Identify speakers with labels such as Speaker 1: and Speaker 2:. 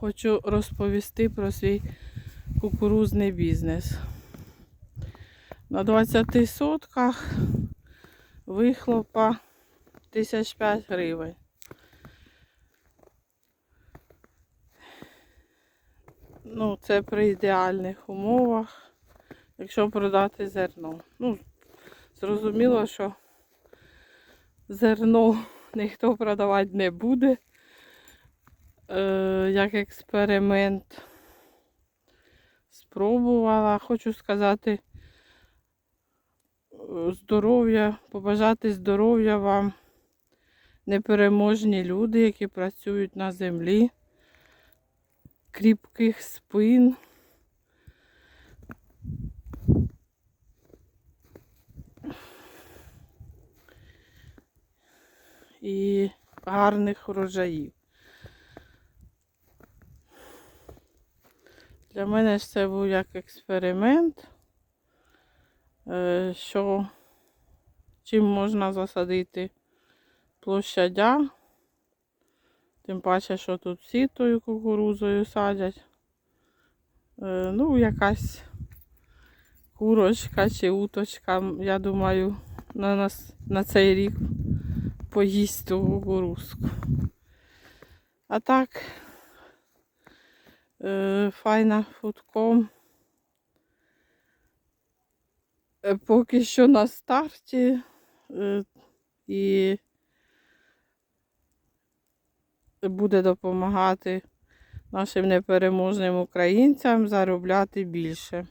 Speaker 1: хочу розповісти про свій кукурузний бізнес. На 20 сотках вихлопа 1005 гривень. Ну, це при ідеальних умовах, якщо продати зерно. Ну, зрозуміло, що зерно ніхто продавати не буде. Е, як експеримент спробувала. Хочу сказати здоров'я, побажати здоров'я вам, непереможні люди, які працюють на землі, кріпких спин. І гарних урожаїв. Для мене ж це був як експеримент, е, що чим можна засадити площадя. Тим паче, що тут всі тою кукурузою садять. Е, Ну, якась курочка чи уточка, я думаю, на, нас, на цей рік поїсть ту кукурузку. А так, файна фудком. Е, Поки що на старті е, і буде допомагати нашим непереможним українцям заробляти більше.